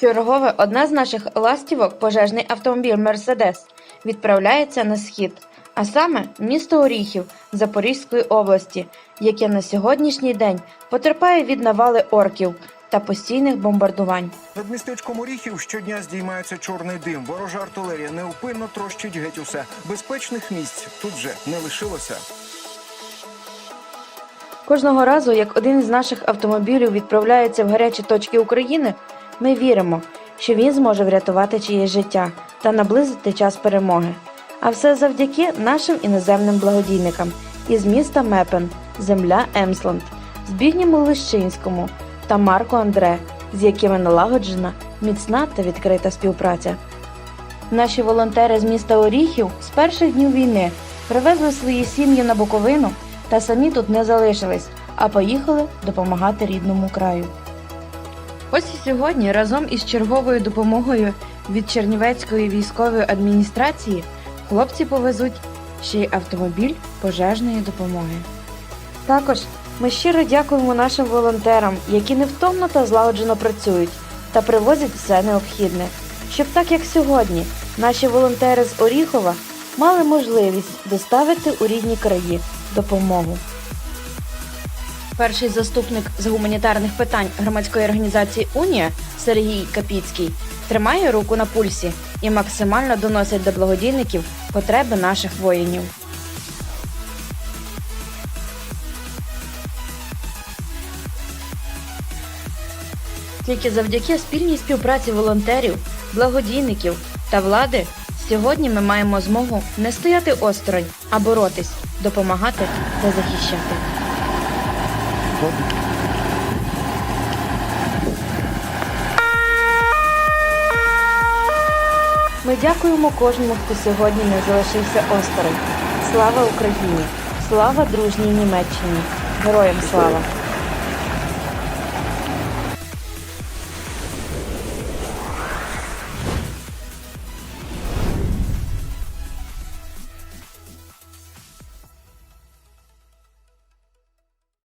Чергове одна з наших ластівок, пожежний автомобіль Мерседес, відправляється на схід, а саме місто Оріхів Запорізької області, яке на сьогоднішній день потерпає від навали орків та постійних бомбардувань. Над містечком Оріхів щодня здіймається чорний дим. Ворожа артилерія неупинно трощить геть усе. Безпечних місць тут вже не лишилося. Кожного разу, як один із наших автомобілів відправляється в гарячі точки України, ми віримо, що він зможе врятувати чиєсь життя та наблизити час перемоги. А все завдяки нашим іноземним благодійникам із міста Мепен, земля Емсланд, Збігнєму Лищинському та Марку Андре, з якими налагоджена міцна та відкрита співпраця. Наші волонтери з міста Оріхів з перших днів війни привезли свої сім'ї на Буковину та самі тут не залишились, а поїхали допомагати рідному краю. Ось і сьогодні разом із черговою допомогою від Чернівецької військової адміністрації хлопці повезуть ще й автомобіль пожежної допомоги. Також ми щиро дякуємо нашим волонтерам, які невтомно та злагоджено працюють та привозять все необхідне, щоб так як сьогодні наші волонтери з Оріхова мали можливість доставити у рідні краї допомогу. Перший заступник з гуманітарних питань громадської організації Унія Сергій Капіцький тримає руку на пульсі і максимально доносить до благодійників потреби наших воїнів. Тільки завдяки спільній співпраці волонтерів, благодійників та влади сьогодні ми маємо змогу не стояти осторонь, а боротись, допомагати та захищати. Ми дякуємо кожному, хто сьогодні не залишився осторонь. Слава Україні! Слава дружній Німеччині! Героям слава!